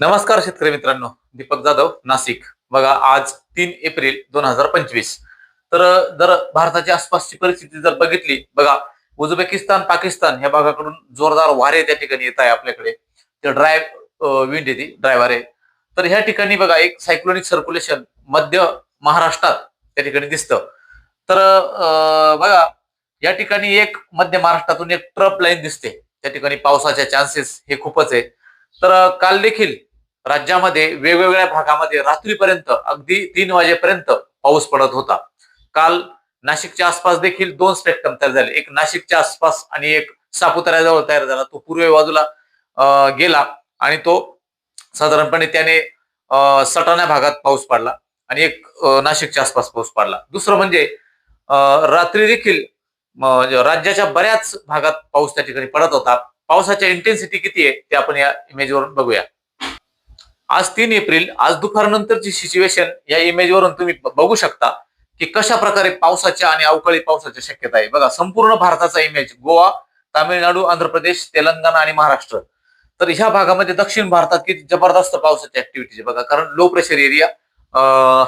नमस्कार शेतकरी मित्रांनो दीपक जाधव नाशिक. बघा आज तीन एप्रिल दोन हजार पंचवीस. तर जर भारताच्या आसपासची परिस्थिती जर बघितली बघा उझबेकिस्तान पाकिस्तान या भागाकडून जोरदार वारे त्या ठिकाणी येत आहे आपल्याकडे. ते ड्राय विंड येते ड्राय वारे तर ह्या ठिकाणी बघा एक सायक्लोनिक सर्क्युलेशन मध्य महाराष्ट्रात त्या ठिकाणी दिसतं. तर बघा या ठिकाणी एक मध्य महाराष्ट्रातून एक ट्रप लाईन दिसते. त्या ठिकाणी पावसाच्या चान्सेस हे खूपच आहे. तर काल देखील राज्यामध्ये वेगवेगळ्या भागामध्ये रात्रीपर्यंत अगदी तीन वाजेपर्यंत पाऊस पडत होता. काल नाशिकच्या आसपास देखील दोन स्पेक्ट्रम तयार झाले. एक नाशिकच्या आसपास आणि एक सापुताऱ्याजवळ तयार झाला. तो पूर्वे बाजूला अं, गेला आणि तो साधारणपणे त्याने अं, सटाणा भागात पाऊस पडला आणि एक नाशिकच्या आसपास पाऊस पडला. दुसरं म्हणजे रात्री देखील म्हणजे राज्याच्या बऱ्याच भागात पाऊस त्या ठिकाणी पडत होता. पावसाच्या इंटेन्सिटी किती आहे ते आपण या इमेजवरून बघूया. आज तीन एप्रिल आज दुपारनंतरची सिच्युएशन या इमेजवरून तुम्ही बघू शकता की कशा प्रकारे पावसाच्या आणि अवकाळी पावसाची शक्यता आहे. बघा संपूर्ण भारताचा इमेज गोवा तामिळनाडू आंध्र प्रदेश तेलंगणा आणि महाराष्ट्र. तर ह्या भागामध्ये दक्षिण भारतात किती जबरदस्त पावसाची ऍक्टिव्हिटी बघा कारण लो प्रेशर एरिया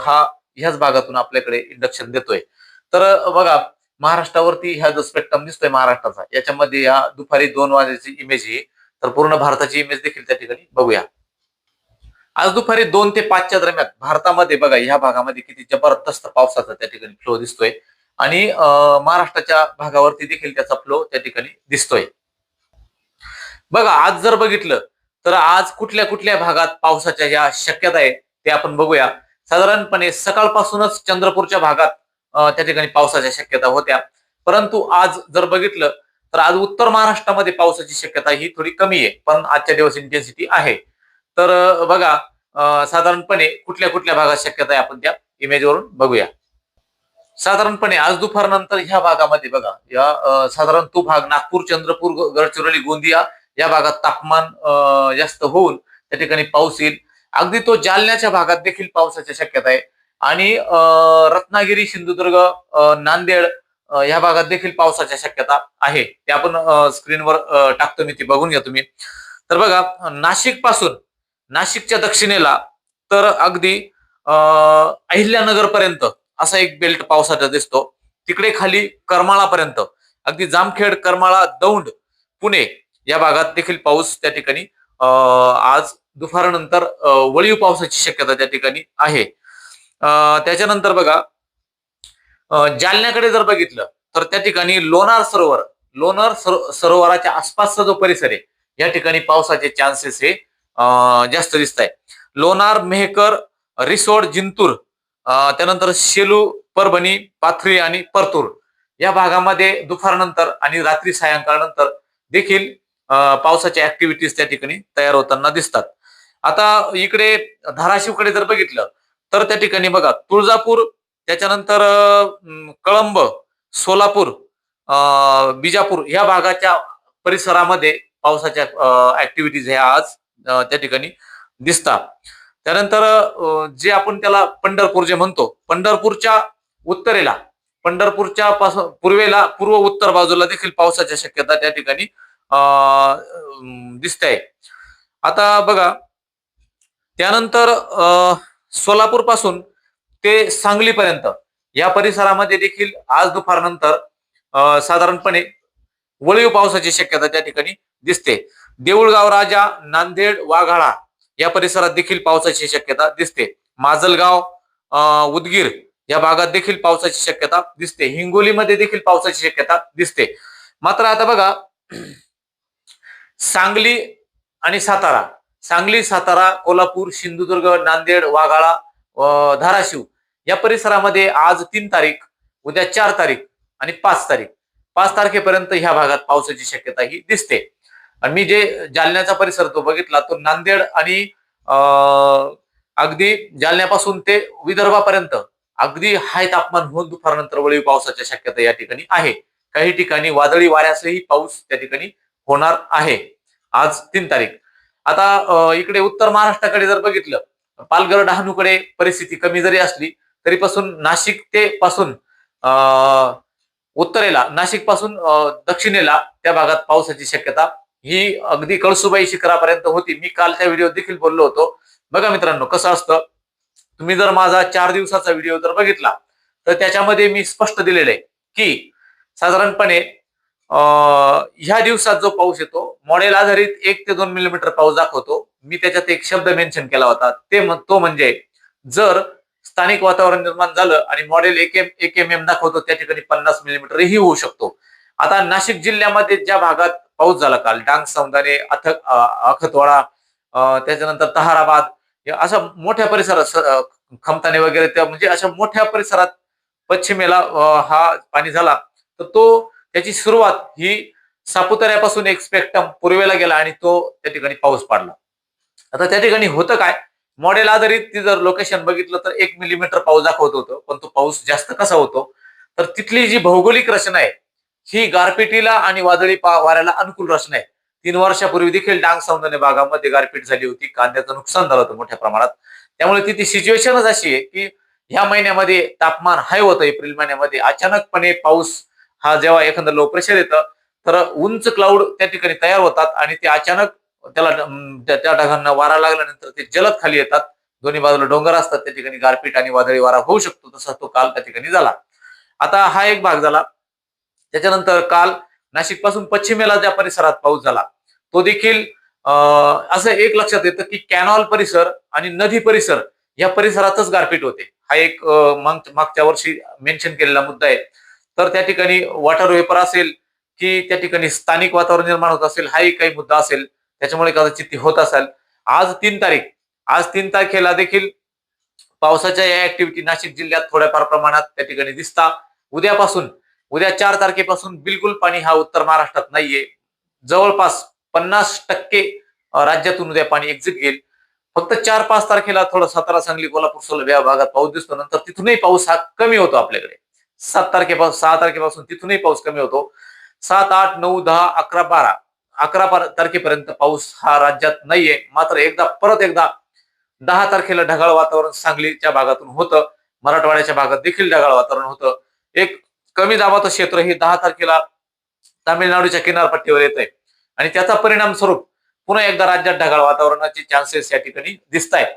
हा ह्याच भागातून आपल्याकडे इंडक्शन देतोय. तर बघा महाराष्ट्रावरती ह्या जो स्पेक्ट्रम दिसतोय महाराष्ट्राचा याच्यामध्ये या दुपारी दोन वाजेची इमेज ही तर पूर्ण भारताची इमेज देखील त्या ठिकाणी बघूया. आज दुपारी दोन ते पाचच्या दरम्यान भारतामध्ये बघा ह्या भागामध्ये किती जबरदस्त पावसाचा त्या ठिकाणी फ्लो दिसतोय. आणि अं, महाराष्ट्राच्या भागावरती देखील त्याचा फ्लो त्या ठिकाणी दिसतोय. बघा आज जर बघितलं तर आज कुठल्या कुठल्या भागात पावसाच्या ज्या शक्यता आहे ते आपण बघूया. साधारणपणे सकाळपासूनच चंद्रपूरच्या भागात त्या ठिकाणी पावसाच्या शक्यता होत्या. परंतु आज जर बघितलं तर आज उत्तर महाराष्ट्रामध्ये पावसाची शक्यता ही थोडी कमी आहे पण आजच्या दिवस इंटेन्सिटी आहे. तर बघा साधारणपणे कुठल्या कुठल्या भागात शक्यता आहे आपण त्या इमेजवरून बघूया. साधारणपणे आज दुपारनंतर ह्या भागामध्ये बघा या साधारण तो भाग नागपूर चंद्रपूर गडचिरोली गोंदिया या भागात तापमान अं, जास्त होऊन त्या ठिकाणी पाऊस येईल. अगदी तो जालन्याच्या भागात देखील पावसाची शक्यता आहे. आणि रत्नागिरी सिंधुदुर्ग नांदेड या भागात देखील पावसाच्या शक्यता आहे. ते आपण स्क्रीनवर टाकतो मी ती बघून घ्या तुम्ही. तर बघा नाशिकपासून नाशिकच्या दक्षिणेला तर अगदी अं, अहिल्यानगर पर्यंत असा एक बेल्ट पावसाचा दिसतो. तिकडे खाली करमाळापर्यंत. अगदी जामखेड करमाळा दौंड पुणे या भागात देखील पाऊस त्या ठिकाणी अं, आज दुपारनंतर वळीव पावसाची शक्यता त्या ठिकाणी आहे. अं, त्याच्यानंतर बघा जालन्याकडे जर बघितलं तर त्या ठिकाणी लोणार सरोवर लोणार सरो- सरोवराच्या आसपासचा जो परिसर आहे या ठिकाणी पावसाचे चान्सेस हे जास्त दिसत आहे लोणार मेहकर रिसोड जिंतूर त्यानंतर शेलू परभणी पाथरी आणि परतूर या भागामध्ये दुपारनंतर आणि रात्री सायंकाळनंतर देखील पावसाच्या ऍक्टिव्हिटीज त्या ठिकाणी तयार होताना दिसतात. आता इकडे धाराशिवकडे जर बघितलं तर त्या ठिकाणी बघा तुळजापूर त्याच्यानंतर कळंब सोलापूर बिजापूर या भागाच्या परिसरामध्ये पावसाच्या ऍक्टिव्हिटीज ह्या आज त्या ठिकाणी दिसतात. त्यानंतर जे आपण त्याला पंढरपूर जे म्हणतो पंढरपूरच्या उत्तरेला पंढरपूरच्या पासून पूर्वेला पूर्व उत्तर बाजूला देखील पावसाच्या शक्यता त्या ठिकाणी दिसत. आहे आता बघा त्यानंतर सोलापूरपासून ते सांगलीपर्यंत या परिसरामध्ये देखील आज दुपारनंतर अं, साधारणपणे वळीव पावसाची शक्यता त्या ठिकाणी दिसते. देऊळगाव राजा नांदेड वाघाळा या परिसरात देखील पावसाची शक्यता दिसते. माजलगाव अं, उदगीर या भागात देखील पावसाची शक्यता दिसते. हिंगोलीमध्ये देखील पावसाची शक्यता दिसते. मात्र आता बघा सांगली आणि सातारा सांगली सातारा कोल्हापूर सिंधुदुर्ग नांदेड वाघाळा अं, धाराशिव या परिसरामध्ये आज तीन तारीख उद्या चार तारीख आणि पाच तारीख. पाच तारखेपर्यंत ह्या भागात पावसाची शक्यता ही दिसते. आणि मी जे जालन्याचा परिसर तो बघितला तो नांदेड आणि अगदी जालन्यापासून ते विदर्भापर्यंत अगदी हाय तापमान होऊन दुपारनंतर वळीव पावसाच्या शक्यता या ठिकाणी आहे. काही ठिकाणी वादळी वाऱ्यासही पाऊस त्या ठिकाणी होणार आहे. आज तीन तारीख. आता इकडे उत्तर महाराष्ट्राकडे जर बघितलं पालघर डहाणूकडे परिस्थिती कमी जरी असली तरीपासून नाशिक ते पासून अ उत्तरेला नाशिकपासून दक्षिणेला त्या भागात पावसाची शक्यता ही अगदी कळसुबाई शिखरापर्यंत होती. मी कालच्या व्हिडिओ देखील बोललो होतो. बघा मित्रांनो कसं असतं? तुम्ही जर माझा चार दिवसाचा व्हिडिओ जर बघितला तर त्याच्यामध्ये मी स्पष्ट दिलेलं आहे की साधारणपणे ह्या दिवसात जो पाऊस येतो मॉडेल आधारित एक ते दोन मिलीमीटर पाऊस दाखवतो. मी त्याच्यात एक शब्द मेन्शन केला होता. ते तो म्हणजे जर स्थानिक वातावरण निर्माण झालं आणि मॉडेल एक एम एक एम एम दाखवतो त्या ठिकाणी पन्नास मिलीमीटरही होऊ शकतो. आता नाशिक जिल्ह्यामध्ये ज्या भागात पाऊस झाला काल. डांग सौंदाने अथक अखतवाडा त्याच्यानंतर तहाराबाद अशा मोठ्या परिसरात खमताने वगैरे त्या म्हणजे अशा मोठ्या परिसरात पश्चिमेला हा पाणी झाला. तर तो त्याची सुरुवात ही सापुताऱ्यापासून एक स्पेक्ट्रम पूर्वेला गेला आणि तो त्या ठिकाणी पाऊस पडला. आता त्या ठिकाणी होतं काय? मॉडेल आधारित ती जर लोकेशन बघितलं तर एक मिलीमीटर पाऊस दाखवत होतं पण तो पाऊस जास्त कसा होतो? तर तिथली जी भौगोलिक रचना आहे ही गारपिटीला आणि वादळी पा- वाऱ्याला अनुकूल रचना आहे तीन वर्षापूर्वी देखील डांग सौंदर्य भागामध्ये गारपीट झाली होती. कांद्याचं नुकसान झालं होतं मोठ्या प्रमाणात. त्यामुळे तिथे सिच्युएशनच अशी आहे की ह्या महिन्यामध्ये तापमान हाय होतं. एप्रिल महिन्यामध्ये अचानकपणे पाऊस हा जेव्हा एखादं लो प्रेशर येतं तर उंच क्लाउड त्या ठिकाणी तयार होतात आणि ते अचानक त्याला त्या ढगांना वारा लागल्यानंतर ते जलद खाली येतात. दोन्ही बाजूला डोंगर असतात. त्या ठिकाणी गारपीट आणि वादळी वारा होऊ शकतो. तसा तो काल त्या ठिकाणी झाला. आता हा एक भाग झाला. त्याच्यानंतर काल नाशिकपासून पश्चिमेला ज्या परिसरात पाऊस झाला. तो देखील अं, असं एक लक्षात येतं की कॅनॉल परिसर आणि नदी परिसर या परिसरातच गारपीट होते. हा एक मागच्या वर्षी मेन्शन केलेला मुद्दा आहे. तर त्या ठिकाणी वॉटर वेपर असेल की त्या ठिकाणी स्थानिक वातावरण निर्माण होत असेल हाही काही मुद्दा असेल. त्याच्यामुळे कदाचित ती होत असेल. आज तीन तारीख. आज तीन तारखेला देखील पावसाच्या या ऍक्टिव्हिटी नाशिक जिल्ह्यात थोड्याफार प्रमाणात त्या ठिकाणी दिसता. उद्यापासून उद्या चार तारखेपासून बिलकुल पाणी हा उत्तर महाराष्ट्रात नाहीये. जवळपास पन्नास टक्के राज्यातून उद्या पाणी एक्झिट घेईल. फक्त चार पाच तारखेला थोडं सातारा सांगली कोल्हापूर सोलापूर या भागात पाऊस दिसतो. नंतर तिथूनही पाऊस हा कमी होतो आपल्याकडे. सात तारखेपासून सहा तारखेपासून तिथूनही पाऊस कमी होतो. सात आठ नऊ दहा अकरा बारा अकरा बारा तारखेपर्यंत पाऊस हा राज्यात नाहीये. मात्र एकदा परत एकदा दहा तारखेला ढगाळ वातावरण सांगलीच्या भागातून होतं. मराठवाड्याच्या भागात देखील ढगाळ वातावरण होतं. एक कमी दाबाचं क्षेत्र हे दहा तारखेला तामिळनाडूच्या किनारपट्टीवर येत आहे आणि त्याचा परिणाम स्वरूप पुन्हा एकदा राज्यात ढगाळ वातावरणाचे चान्सेस या ठिकाणी दिसत आहेत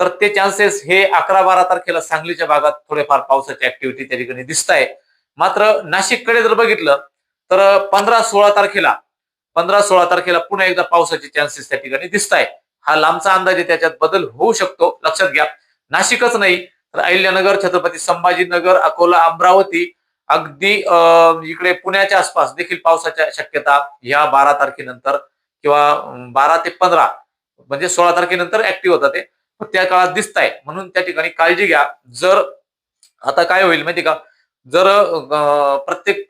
तर ते चान्सेस हे अकरा बारा तारखेला सांगलीच्या भागात थोडेफार पावसाची ऍक्टिव्हिटी त्या ठिकाणी दिसत आहे मात्र नाशिककडे जर बघितलं तर पंधरा सोळा तारखेला पंधरा सोळा तारखेला पुन्हा एकदा पावसाचे चान्सेस त्या ठिकाणी दिसत आहे हा लांबचा अंदाज त्याच्यात बदल होऊ शकतो. लक्षात घ्या. नाशिकच नाही तर अहिल्यानगर छत्रपती संभाजीनगर अकोला अमरावती अगदी इकडे पुण्याच्या आसपास देखील पावसाच्या शक्यता या बारा तारखेनंतर किंवा बारा ते पंधरा म्हणजे सोळा तारखेनंतर ऍक्टिव्ह होतात ते. त्या काळात दिसत आहे म्हणून त्या ठिकाणी काळजी घ्या. जर आता काय होईल माहिती का? जर प्रत्येक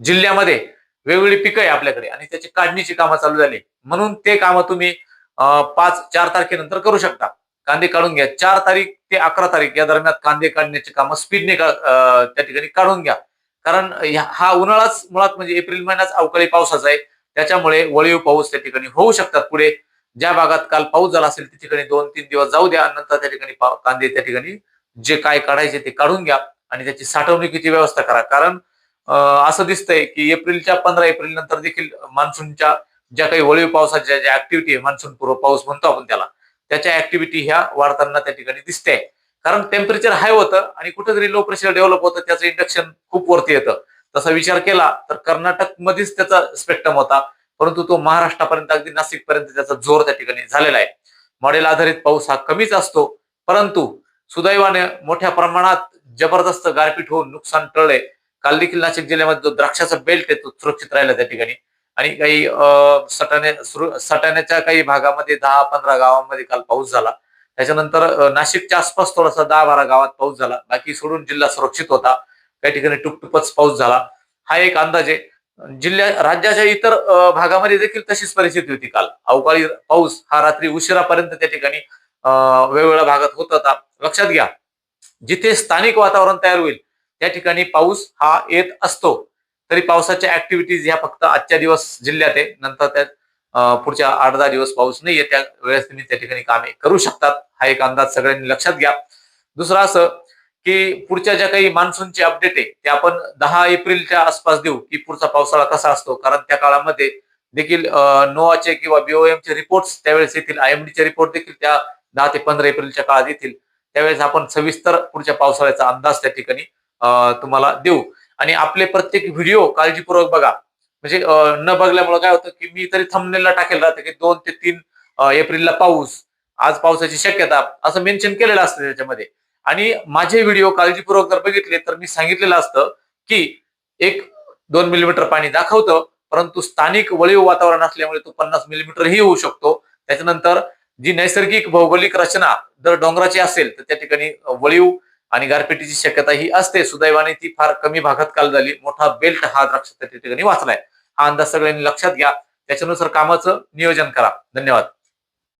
जिल्ह्यामध्ये वेगवेगळी पिकं आहे आपल्याकडे आणि त्याची काढणीची कामं चालू झाली. म्हणून ते कामं तुम्ही पाच चार तारखेनंतर करू शकता. कांदे काढून घ्या. चार तारीख ते अकरा तारीख या दरम्यान कांदे काढण्याची कामं स्पीडने त्या ठिकाणी काढून घ्या. कारण हा उन्हाळाच मुळात म्हणजे एप्रिल महिनाच अवकाळी पावसाचा आहे. त्याच्यामुळे वळीव पाऊस त्या ठिकाणी होऊ शकतात पुढे. ज्या भागात काल पाऊस झाला असेल त्या ठिकाणी दोन तीन दिवस जाऊ द्या. नंतर त्या ठिकाणी कांदे त्या ठिकाणी जे काय काढायचे ते काढून घ्या आणि त्याची साठवणुकीची व्यवस्था करा. कारण असं दिसतंय की एप्रिलच्या पंधरा एप्रिल नंतर देखील मान्सूनच्या ज्या काही वळीव पावसाच्या ज्या ऍक्टिव्हिटी आहे मान्सून पूर्व पाऊस म्हणतो आपण त्याला त्याच्या ऍक्टिव्हिटी ह्या वाढताना त्या ठिकाणी दिसते. कारण टेम्परेचर हाय होतं आणि कुठेतरी लो प्रेशर डेव्हलप होतं त्याचं इंडक्शन खूप वरती येतं. तसा विचार केला तर कर्नाटक मध्येच त्याचा स्पेक्ट्रम होता. परंतु तो महाराष्ट्रापर्यंत अगदी नाशिक पर्यंत त्याचा जोर त्या ठिकाणी झालेला आहे. मॉडेल आधारित पाऊस हा कमीच असतो. परंतु सुदैवाने मोठ्या प्रमाणात जबरदस्त गारपीट होऊन नुकसान टळले काल देखील नाशिक जिल्ह्यामध्ये जो द्राक्षाचा बेल्ट आहे तो सुरक्षित राहिला त्या ठिकाणी. आणि काही अं, सटाणे सुरु- सटाण्याच्या काही भागामध्ये दहा पंधरा गावांमध्ये काल पाऊस झाला. त्याच्यानंतर नाशिकच्या आसपास थोडासा दहा बारा गावात पाऊस झाला. बाकी सोडून जिल्हा सुरक्षित होता. काही ठिकाणी टुपटुपच पाऊस झाला. हा एक अंदाज आहे. जिल्ह्या राज्याच्या इतर भागामध्ये देखील तशीच परिस्थिती होती काल. अवकाळी पाऊस हा रात्री उशिरापर्यंत त्या ठिकाणी अं, वेगवेगळ्या भागात होत होता. लक्षात घ्या जिथे स्थानिक वातावरण तयार होईल त्या ठिकाणी पाऊस हा येत असतो. तरी पावसाच्या ऍक्टिव्हिटीज ह्या फक्त आजच्या दिवस जिल्ह्यात आहे. नंतर त्यात पुढच्या आठ दहा दिवस पाऊस नाहीये. त्या वेळेस तुम्ही त्या ठिकाणी कामे करू शकतात. हा एक अंदाज सगळ्यांनी लक्षात घ्या. दुसरं असं की पुढच्या ज्या काही मान्सूनचे अपडेट आहे ते आपण दहा एप्रिलच्या आसपास देऊ की पुढचा पावसाळा कसा असतो. कारण त्या काळामध्ये देखील नोआचे किंवा बीओएमचे रिपोर्ट्स त्यावेळेस येतील. आयएमडीचे रिपोर्ट देखील त्या दहा ते पंधरा एप्रिलच्या काळात येतील. त्यावेळेस आपण सविस्तर पुढच्या पावसाळ्याचा अंदाज त्या ठिकाणी तुम्हाला देऊ. आणि आपले प्रत्येक व्हिडिओ काळजीपूर्वक बघा. म्हणजे न बघल्यामुळे काय होतं की मी तरी थंबनेलला टाकेल राहते की दोन ते तीन एप्रिलला पाऊस. आज पावसाची शक्यता. असं मेन्शन केलेलं असतं त्याच्यामध्ये. आणि माझे व्हिडिओ काळजीपूर्वक जर बघितले तर मी सांगितलेलं असतं की एक दोन मिलीमीटर पाणी दाखवतं परंतु स्थानिक वळीव वातावरण असल्यामुळे तो पन्नास मिलीमीटरही होऊ शकतो. त्याच्यानंतर जी नैसर्गिक भौगोलिक रचना जर डोंगराची असेल तर त्या ठिकाणी वळीव आणि गारपिटीची शक्यता ही असते. सुदैवाने ती फार कमी भागात काल झाली. मोठा बेल्ट हा द्राक्ष त्या ठिकाणी वाचलाय. हा अंदाज सगळ्यांनी लक्षात घ्या. त्याच्यानुसार कामाचं नियोजन करा. धन्यवाद.